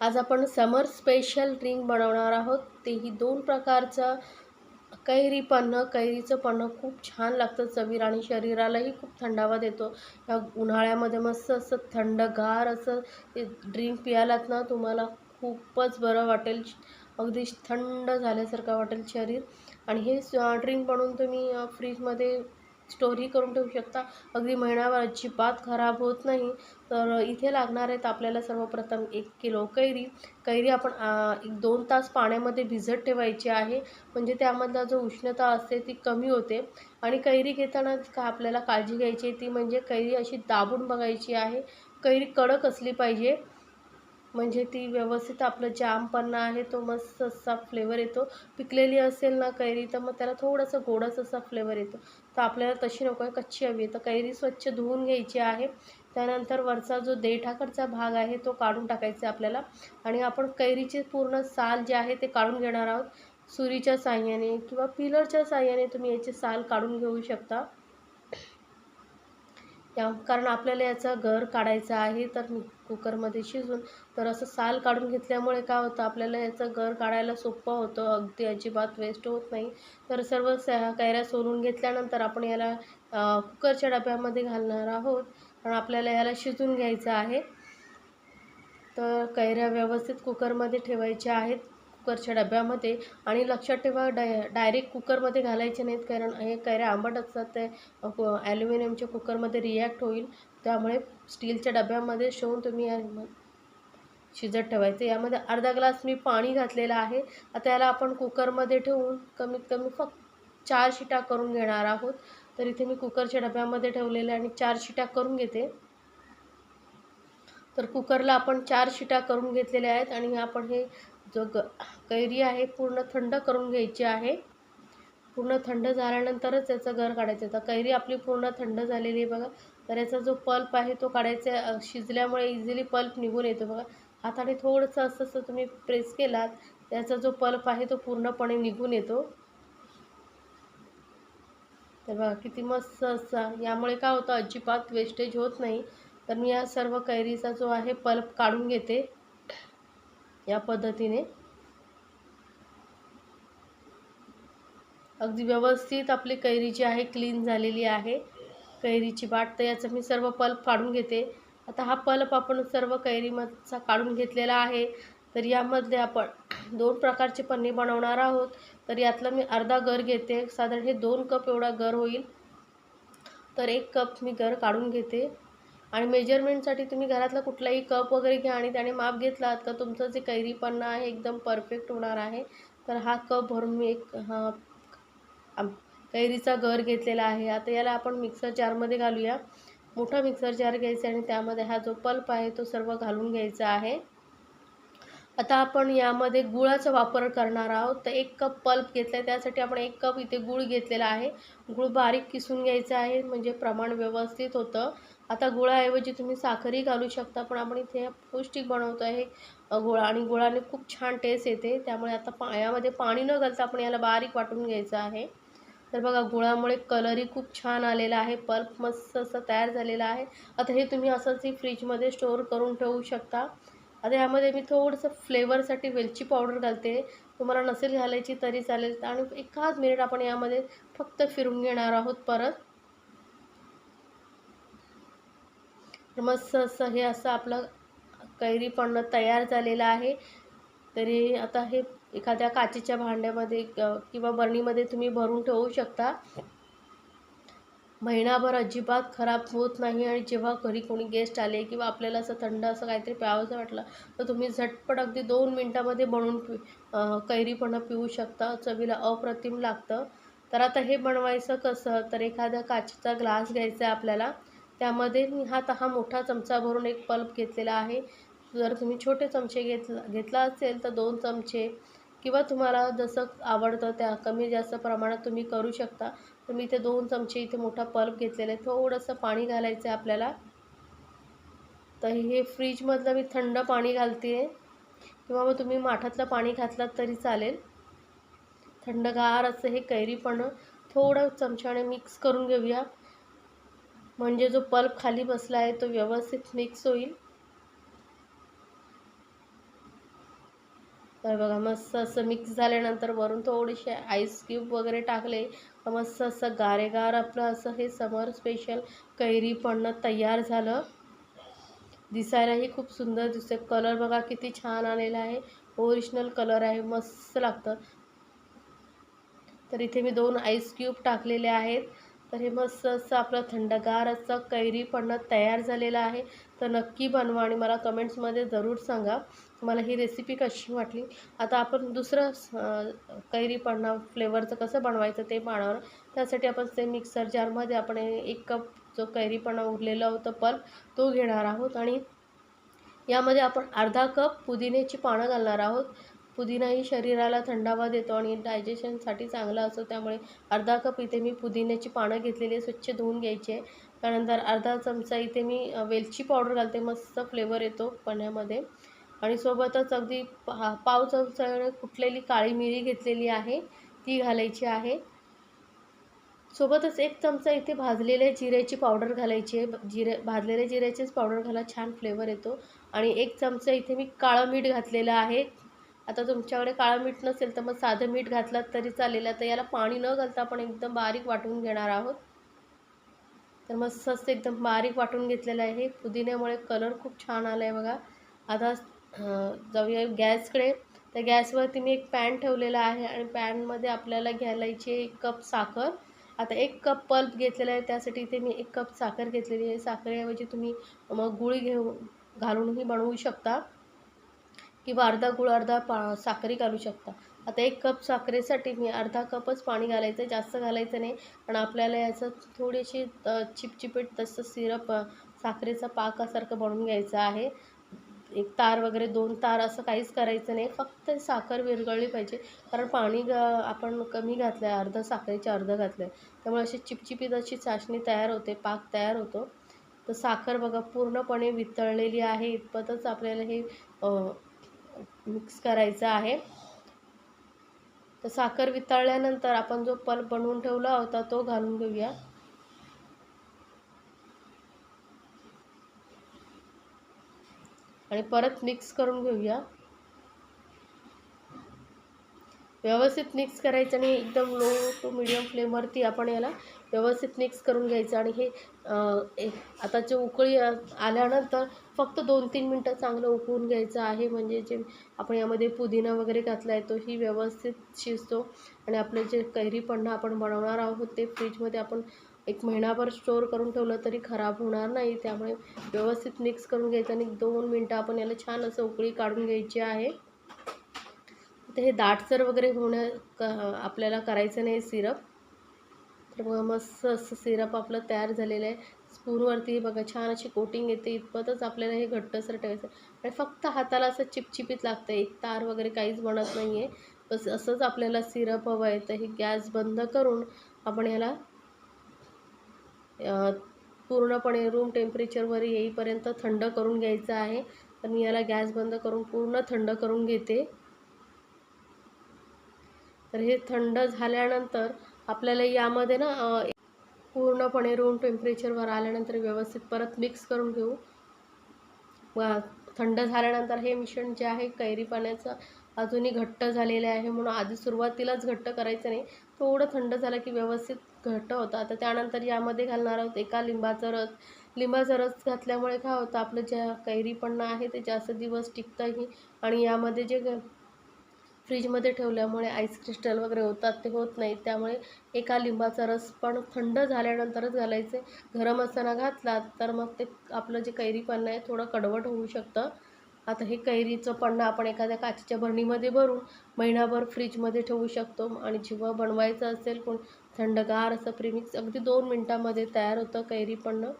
आज आपण समर special drink बनवणार आहोत. तेही दोन प्रकारचं. कैरी पन्हं कैरीचं पन्हं खूप छान लागतं चवीर आणि शरीरालाही खूप थंडावा देतो. या उन्हाळ्यामध्ये मस्त असं थंडगार असं ते ड्रिंक पियालात ना तुम्हाला खूपच बरं वाटेल. अगदी थंड झाल्यासारखं वाटेल शरीर. आणि हे ड्रिंक बनवून तुम्ही फ्रीजमध्ये स्टोरी करून ठेवू शकता. अगदी महिनाभर अजिबात खराब होत नाही. तर इथे लागणार आहेत आपल्याला सर्वप्रथम एक किलो कैरी. कैरी आपण एक दोन तास पाण्यामध्ये भिजत ठेवायची आहे. म्हणजे त्यामधला जो उष्णता असते ती कमी होते. आणि कैरी घेताना का आपल्याला काळजी घ्यायची आहे? ती म्हणजे कैरी अशी दाबून बघायची आहे. कैरी कडक असली पाहिजे. म्हणजे ती व्यवस्थित आपलं जामपणा आहे तो मस्त असा फ्लेवर येतो. पिकलेली असेल ना कैरी तर मग त्याला थोडंसं गोडाच असा फ्लेवर येतो. तर आपल्याला तशी नको आहे कच्ची हवी आहे. तर कैरी स्वच्छ धुवून घ्यायची आहे. त्यानंतर वरचा जो देठाकडचा भाग आहे तो काढून टाकायचा आहे आपल्याला. आणि आपण कैरीचे पूर्ण साल जे आहे ते काढून घेणार आहोत. सुरीच्या साह्याने किंवा पिलरच्या साह्याने तुम्ही याचे साल काढून घेऊ शकता. कारण आपल्याला याचा घर काढायचा आहे तर कुकरमध्ये शिजून तर असं साल काढून घेतल्यामुळे काय होतं आपल्याला याचं घर काढायला सोपं होतं. अगदी अजिबात वेस्ट होत नाही. तर सर्व स कैऱ्या सोलून घेतल्यानंतर आपण याला कुकरच्या डब्यामध्ये घालणार आहोत. कारण आपल्याला याला शिजून घ्यायचं आहे. तर कैऱ्या व्यवस्थित कुकरमध्ये ठेवायच्या आहेत. कुकरच्या डब्यामध्ये आणि लक्षात ठेवा डाय डायरेक्ट कुकरमध्ये घालायचे नाहीत कारण हे कैऱ्या आंबट असतात ते ॲल्युमिनियमच्या कुकरमध्ये रिॲक्ट होईल. त्यामुळे स्टीलच्या डब्यामध्ये शिवून तुम्ही शिजत ठेवायचं. यामध्ये अर्धा ग्लास मी पाणी घातलेलं आहे. आता याला आपण कुकरमध्ये ठेवून कमीत कमी फक्त चार शिटा करून घेणार आहोत. तर इथे मी कुकरच्या डब्यामध्ये ठेवलेले आणि चार शिट्या करून घेते. तर कुकरला आपण चार शिटा करून घेतलेल्या आहेत आणि आपण हे जो ग कैरी आहे पूर्ण थंड करून घ्यायची आहे. पूर्ण थंड झाल्यानंतरच याचं गर काढायचं. तर कैरी आपली पूर्ण थंड झालेली आहे बघा. तर याचा जो पल्प आहे तो काढायचा आहे. शिजल्यामुळे इझिली पल्प निघून येतो बघा. हाताने थोडंसं असं असं तुम्ही प्रेस केलात त्याचा जो पल्प आहे तो पूर्णपणे निघून येतो. तर बघा किती मस्त असं. यामुळे काय होतं अजिबात वेस्टेज होत नाही. तर मी या सर्व कैरीचा जो आहे पल्प काढून घेते. या पद्धतीने. अगदी व्यवस्थित आपली कैरी जी आहे क्लीन झालेली आहे. कैरीची बाट तर याचं मी सर्व पल्प काढून घेते. आता हा पल्प आपण सर्व कैरीमधचा काढून घेतलेला आहे. तर यामधले आपण दोन प्रकारचे पन्नी बनवणार आहोत. तर यातला मी अर्धा गर घेते. साधारण हे दोन कप एवढा गर होईल. तर एक कप मी गर काढून घेते. आणि मेजरमेंटसाठी तुम्ही घरातला कुठलाही कप वगैरे घ्या आणि त्याने माप घेतलात का तुमचं जे कैरीपणा आहे एकदम परफेक्ट होणार आहे. तर हा कप भरून मी एक हा आम- कैरीचा गर घेतलेला आहे. आता याला आपण मिक्सर जारमध्ये घालूया. मोठा मिक्सर जार घ्यायचा आणि त्यामध्ये हा जो पल्प आहे तो सर्व घालून घ्यायचा आहे. आता आपण यामध्ये गुळाचा वापर करणार आहोत. तर एक कप पल्प घेतला आहे त्यासाठी आपण एक कप इथे गुळ घेतलेला आहे. गुळ बारीक किसून घ्यायचा आहे. म्हणजे प्रमाण व्यवस्थित होतं. आता गुळाऐवजी तुम्ही साखरही घालू शकता पण आपण इथे पौष्टिक बनवतो आहे गुळा गुळ आणि गुळाने खूप छान टेस्ट येते. त्यामुळे आता पा यामध्ये पाणी न घालता आपण याला बारीक वाटून घ्यायचं आहे. तर बघा गुळामुळे कलरही खूप छान आलेला आहे पल्प मस्त असं तयार झालेलं आहे. आता हे तुम्ही असंच फ्रीजमध्ये स्टोअर करून ठेवू शकता. आता यामध्ये मी थोडंसं फ्लेवरसाठी वेलची पावडर घालते. तुम्हाला नसेल घालायची तरी चालेल. आणि एकाच मिनिट आपण यामध्ये फक्त फिरून घेणार आहोत परत. मस्त असं हे असं आपलं कैरी पडणं तयार झालेलं आहे. तरी आता हे एखाद्या काचेच्या भांड्यामध्ये किंवा बरणीमध्ये तुम्ही भरून ठेवू शकता. महिनाभर अजिबात खराब होत नाही आणि जेव्हा घरी कोणी गेस्ट आले किंवा आपल्याला असं थंड असं काहीतरी प्यावंसं वाटलं तर तुम्ही झटपट अगदी दोन मिनटामध्ये बनवून पि अं, पिऊ शकता. चवीला अप्रतिम लागतं. तर आता हे बनवायचं कसं? तर एखादा काचेचा ग्लास घ्यायचा आहे आपल्याला. त्यामध्ये मी हा हा मोठा चमचा भरून एक पल्प घेतलेला आहे. जर तुम्ही छोटे चमचे घेतला घेतला असेल तर दोन चमचे किंवा तुम्हाला जसं आवडतं त्या कमी जास्त प्रमाणात तुम्ही करू शकता. तर मी इथे दोन चमचे इथे मोठा पल्प घेतलेला आहे. थोडंसं पाणी घालायचं आहे आपल्याला. तर हे फ्रीजमधलं मी थंड पाणी घालते आहे किंवा मग तुम्ही माठातलं पाणी घातलात तरी चालेल. थंडगार असं हे कैरी पण थोडं चमच्याने मिक्स करून घेऊया. म्हणजे जो पल्प खाली बसला आहे तो व्यवस्थित मिक्स होईल. तर बघा मस्त असं मिक्स झाल्यानंतर वरून थोडीशी आईस क्यूब वगैरे टाकले. मस्त असं गारेगार आपलं असं हे समर स्पेशल कैरी पडणं तयार झालं. दिसायलाही खूप सुंदर दिसते कलर बघा किती छान आलेला आहे. ओरिजिनल कलर आहे मस्त लागतं. तर इथे मी दोन आईस क्यूब टाकलेले आहेत. तर हे मस्त असं आपलं थंडगार असं कैरी पडणं तयार झालेलं आहे. तर नक्की बनवा आणि मला कमेंट्समध्ये जरूर सांगा. मला ही रेसिपी कशी वाटली? आता आपण दुसरं कैरी पडणं फ्लेवरचं कसं बनवायचं ते पाण्यावर त्यासाठी आपण ते मिक्सर जारमध्ये आपण एक कप जो कैरीपणा उरलेला होतं पण तो घेणार आहोत. आणि यामध्ये आपण अर्धा कप पुदिन्याची पानं घालणार आहोत. पुदिनाही शरीराला थंडावा देतो आणि डायजेशनसाठी चांगला असतो त्यामुळे अर्धा कप इथे मी पुदिन्याची पानं घेतलेली आहे स्वच्छ धुवून घ्यायचे त्यानंतर अर्धा चमचा इथे मी वेलची पावडर घालते मस्त फ्लेवर येतो पण्यामध्ये. आणि सोबतच अगदी पा पाव चमचा कुठलेली काळी मिरी घेतलेली आहे ती घालायची आहे. सोबतच एक चमचा इथे भाजलेल्या जिऱ्याची पावडर घालायची आहे. जिरे भाजलेल्या जिऱ्याचीच पावडर घाला छान फ्लेवर येतो. आणि एक चमचा इथे मी काळं मीठ घातलेलं आहे. आता तुमच्याकडे काळं मीठ नसेल तर मग साधं मीठ घातलात तरी चालेल. आता याला पाणी न घालता आपण एकदम बारीक वाटून घेणार आहोत. तर मग असं एकदम बारीक वाटून घेतलेलं आहे. पुदिन्यामुळे कलर खूप छान आला आहे बघा. आता जाऊया गॅसकडे. त्या गॅसवरती मी एक पॅन ठेवलेला आहे आणि पॅनमध्ये आपल्याला घ्यायलायची एक कप साखर. आता एक कप पल्प घेतलेला आहे. त्यासाठी इथे मी एक कप साखर घेतलेली आहे. साखरेऐवजी तुम्ही मग गुळी घेऊ घालूनही बनवू शकता. किंवा अर्धा गुळ अर्धा पा साखरी घालू शकता. आता एक कप साखरेसाठी मी अर्धा कपच पाणी घालायचं जास्त घालायचं नाही. पण आपल्याला याचं थोडीशी चिपचिपीट तसं सिरप साखरेचा पाकासारखं बनवून घ्यायचं आहे. एक तार वगैरे दोन तार असं काहीच करायचं नाही. फक्त साखर विरघळली पाहिजे. कारण पाणी ग आपण कमी घातलं आहे अर्धं साखरेचे अर्धं घातलं आहे त्यामुळे अशी चिपचिपीत अशी चाशणी तयार होते पाक तयार होतो. तर साखर बघा पूर्णपणे वितळलेली आहे. इतपतच आपल्याला हे मिक्स करायचं आहे. तर साखर वितळल्यानंतर आपण जो पल्प बनवून ठेवला होता तो घालून घेऊया. आणि परत मिक्स करून घेऊया. व्यवस्थित मिक्स करायचं आणि एकदम लो टू मिडियम फ्लेमवरती आपण याला व्यवस्थित मिक्स करून घ्यायचं आणि हे आता जे उकळी आल्यानंतर फक्त दोन तीन मिनटं चांगलं उकळून घ्यायचं आहे. म्हणजे जे आपण यामध्ये पुदिना वगैरे घातला आहे तोही व्यवस्थित शिजतो. आणि आपले जे कैरी पन्हा आपण बनवणार आहोत ते फ्रीजमध्ये आपण एक महिनाभर स्टोअर करून ठेवलं तरी खराब होणार नाही. त्यामुळे व्यवस्थित मिक्स करून घ्यायचं आणि दोन मिनटं आपण याला छान असं उकळी काढून घ्यायची आहे. तर हे दाटसर वगैरे होण्या क आपल्याला करायचं नाही सिरप. तर बघा मस्त असं सिरप आपलं तयार झालेलं आहे. स्पूनवरती बघा छान अशी कोटिंग येते इतपतच आपल्याला हे घट्टसर ठेवायचं आणि फक्त हाताला असं चिपचिपीत लागतं एक तार वगैरे काहीच बनत नाही आहे बस असंच आपल्याला सिरप हवं आहे. तर हे गॅस बंद करून आपण याला पूर्णपणे रूम टेम्परेचरवर येईपर्यंत थंड करून घ्यायचं आहे. तर मी याला गॅस बंद करून पूर्ण थंड करून घेते. तर हे थंड झाल्यानंतर आपल्याला यामध्ये ना पूर्णपणे रूम टेम्परेचरवर आल्यानंतर व्यवस्थित परत मिक्स करून घेऊ. थंड झाल्यानंतर हे मिश्रण जे आहे कैरी पाण्याचं अजूनही घट्ट झालेले आहे म्हणून आधी सुरुवातीलाच घट्ट करायचं नाही. थोडं थंड झालं की व्यवस्थित घट्ट होतं. आता त्यानंतर यामध्ये घालणार आहोत एका लिंबाचा रस. लिंबाचा रस घातल्यामुळे काय होतं आपलं ज्या कैरी पण आहे ते जास्त दिवस टिकतंही आणि यामध्ये जे फ्रीजमध्ये ठेवल्यामुळे आईस क्रिस्टल वगैरे होतात ते होत नाही त्यामुळे एका लिंबाचा रस पण थंड झाल्यानंतरच घालायचे. गरम असताना घातला तर मग ते आपलं जे कैरी आहे थोडं कडवट होऊ शकतं. आता हे कैरीचं पन्नं आपण एखाद्या काचेच्या भरणीमध्ये भरून महिनाभर फ्रीजमध्ये ठेवू शकतो आणि जेव्हा बनवायचं असेल कोण थंडगार असं प्रिमिक्स अगदी दोन मिनटामध्ये तयार होतं कैरी पन्नं.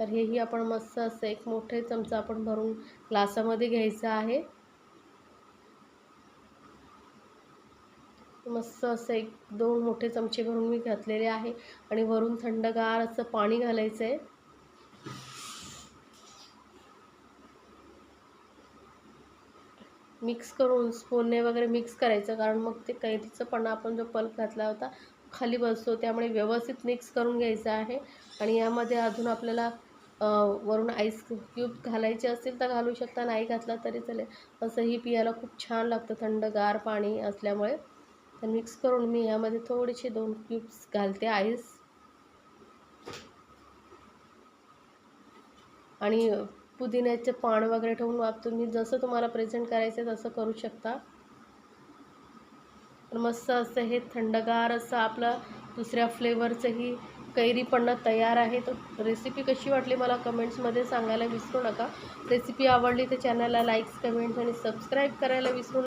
तर हेही आपण मस्त असं एक मोठे चमचा आपण भरून ग्लासामध्ये घ्यायचं आहे. मस्त असं एक दोन मोठे चमचे भरून मी घातलेले आहे आणि वरून थंडगार असं पाणी घालायचं आहे मिक्स करून स्पूनने वगैरे मिक्स करायचं कारण मग ते कैरीचं आपण जो पल्प घातला होता खाली बसतो त्यामुळे व्यवस्थित मिक्स करून घ्यायचं आहे. आणि यामध्ये अजून आपल्याला वरून आईस क्यूब घालायचे असतील तर घालू शकता नाही घातला तरी चालेल. असंही पियाला खूप छान लागतं थंडगार पाणी असल्यामुळे. तर मिक्स करून मी यामध्ये थोडेसे दोन क्यूब्स घालते आईस आणि पुदिन्याचे पान वगैरे ठेवून वाप तुम्ही जसं तुम्हाला प्रेझेंट करायचं आहे तसं करू शकता. मस्त असं हे थंडगार असं आपलं दुसऱ्या फ्लेवरचंही कैरी पण तयार आहे. तर रेसिपी कशी वाटली मला कमेंट्समध्ये सांगायला विसरू नका. रेसिपी आवडली तर चॅनलला लाईक्स कमेंट्स आणि सबस्क्राईब करायला विसरू नका.